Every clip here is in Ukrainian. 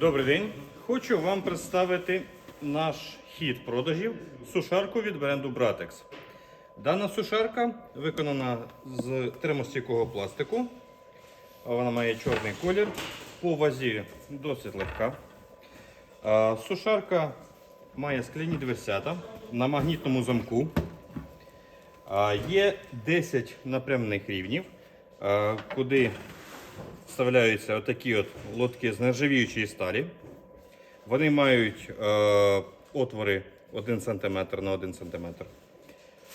Добрий день. Хочу вам представити наш хід продажів сушарку від бренду Bratex. Дана сушарка виконана з термостійкого пластику. Вона має чорний колір. По вазі досить легка. Сушарка має скляні дверцята на магнітному замку. Є 10 напрямних рівнів, куди вставляються отакі от лотки з нержавіючої сталі. Вони мають е, отвори 1 см на 1 см.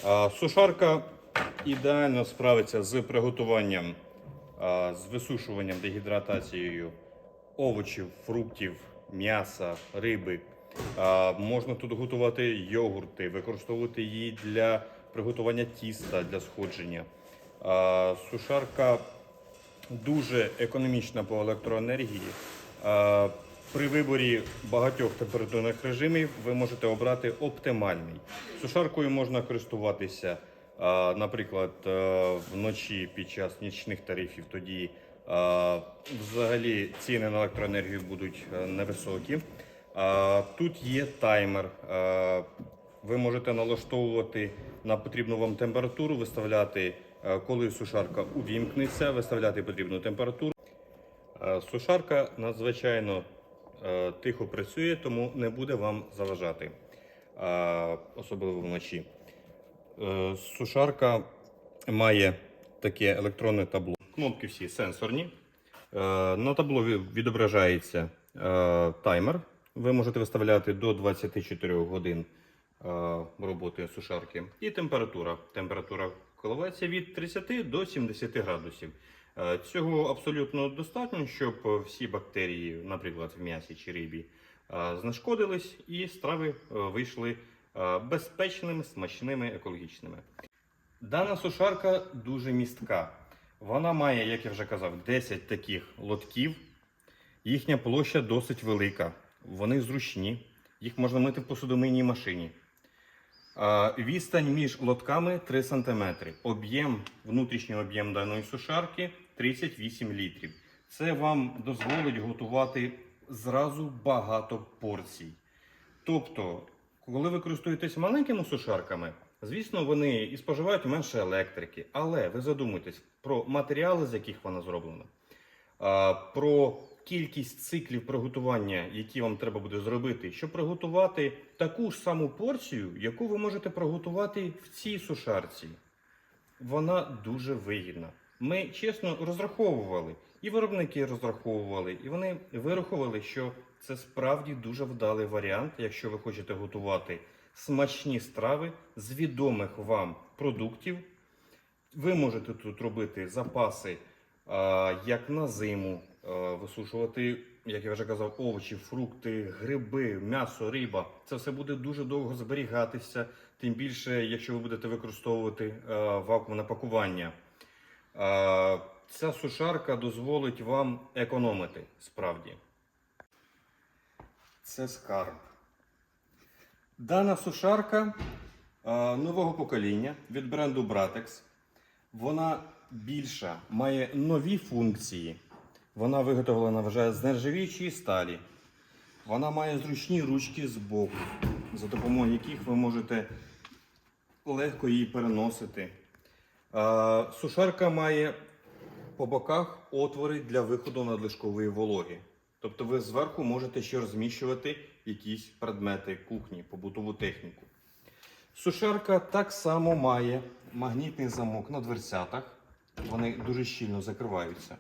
А, Сушарка ідеально справиться з приготуванням, а, з висушуванням дегідратацією овочів, фруктів, м'яса, риби. А, Можна тут готувати йогурти, використовувати її для приготування тіста для сходження. А, Сушарка дуже економічна по електроенергії. При виборі багатьох температурних режимів ви можете обрати оптимальний. Сушаркою можна користуватися, наприклад, е, вночі під час нічних тарифів. Тоді е, взагалі ціни на електроенергію будуть е, невисокі. Тут є таймер. Ви можете налаштовувати на потрібну вам температуру, виставляти, коли сушарка увімкнеться, виставляти потрібну температуру. Е, Сушарка надзвичайно е, тихо працює, тому не буде вам заважати, е, особливо вночі. Е, Сушарка має таке електронне табло. Кнопки всі сенсорні. Е, На табло відображається е, таймер. Ви можете виставляти до 24 годин е, роботи сушарки. І температура. Температура коливається від 30 до 70 градусів. Е, Цього абсолютно достатньо, щоб всі бактерії, наприклад, в м'ясі чи рибі, е, знешкодились і страви е, вийшли е, безпечними, смачними, екологічними. Дана сушарка дуже містка. Вона має, як я вже казав, 10 таких лотків. Їхня площа досить велика. Вони зручні. Їх можна мити в посудомийній машині. Відстань між лотками 3 см. Об'єм, внутрішній об'єм даної сушарки 38 літрів. Це вам дозволить готувати зразу багато порцій. Тобто, коли ви користуєтесь маленькими сушарками, звісно, вони і споживають менше електрики, але ви задумуйтесь про матеріали, з яких вона зроблена, про кількість циклів приготування, які вам треба буде зробити, щоб приготувати таку ж саму порцію, яку ви можете приготувати в цій сушарці. Вона дуже вигідна. Ми чесно розраховували, і виробники розраховували, і вони вирахували, що це справді дуже вдалий варіант, якщо ви хочете готувати смачні страви з відомих вам продуктів. Ви можете тут робити запаси як на зиму, висушувати, як я вже казав, овочі, фрукти, гриби, м'ясо, риба. Це все буде дуже довго зберігатися, тим більше, якщо ви будете використовувати вакуумне пакування. Ця сушарка дозволить вам економити справді. Це скарб. Дана сушарка нового покоління від бренду Bratex. Вона більша, має нові функції. Вона виготовлена вже з нержавіючої сталі. Вона має зручні ручки з боку, за допомогою яких ви можете легко її переносити. Сушарка має по боках отвори для виходу надлишкової вологи. Тобто ви зверху можете ще розміщувати якісь предмети кухні, побутову техніку. Сушарка так само має магнітний замок на дверцятах. Вони дуже щільно закриваються.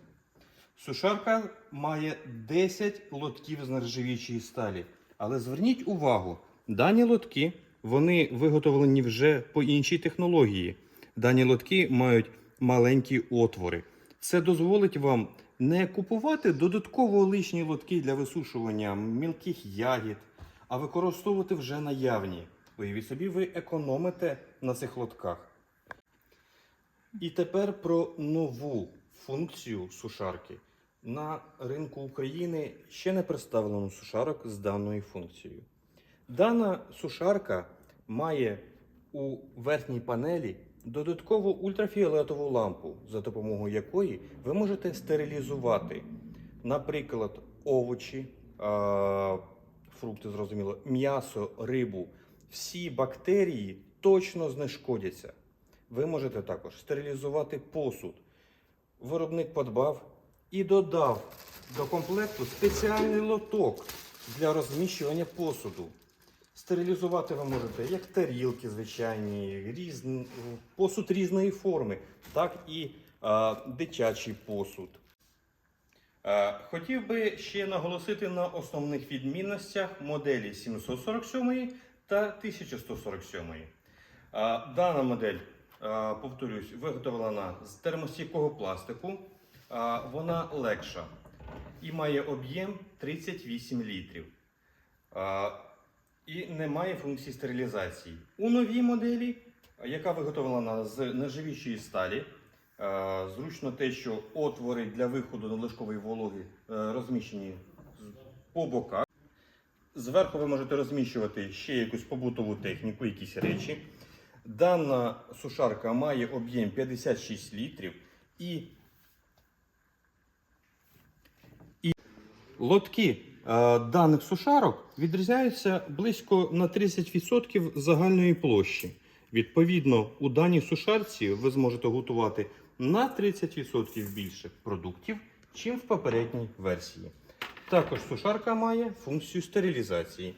Сушарка має 10 лотків з нержавіючої сталі. Але зверніть увагу, дані лотки вони виготовлені вже по іншій технології. Дані лотки мають маленькі отвори. Це дозволить вам не купувати додатково лишні лотки для висушування мілких ягід, а використовувати вже наявні. Уявіть собі, ви економите на цих лотках. І тепер про нову функцію сушарки. На ринку України ще не представлено сушарок з даною функцією. Дана сушарка має у верхній панелі додаткову ультрафіолетову лампу, за допомогою якої ви можете стерилізувати, наприклад, овочі, фрукти, зрозуміло, м'ясо, рибу. Всі бактерії точно знешкодяться. Ви можете також стерилізувати посуд. Виробник подбав і додав до комплекту спеціальний лоток для розміщування посуду. Стерилізувати ви можете як тарілки звичайні, різн... посуд різної форми, так і а, дитячий посуд. Хотів би ще наголосити на основних відмінностях моделі 747 та 1147. Е, Дана модель, повторюсь, виготовлена з термостійкого пластику. Е, Вона легша і має об'єм 38 літрів. Е, І не має функції стерилізації. У новій моделі, яка виготовлена з нержавіючої сталі, Е, Зручно те, що отвори для виходу надлишкової вологи е, розміщені по боках. Зверху ви можете розміщувати ще якусь побутову техніку, якісь речі. Дана сушарка має об'єм 56 літрів і, і лотки е, даних сушарок відрізняються близько на 30% загальної площі. Відповідно, у даній сушарці ви зможете готувати на 30% більше продуктів, чим в попередній версії. Також сушарка має функцію стерилізації.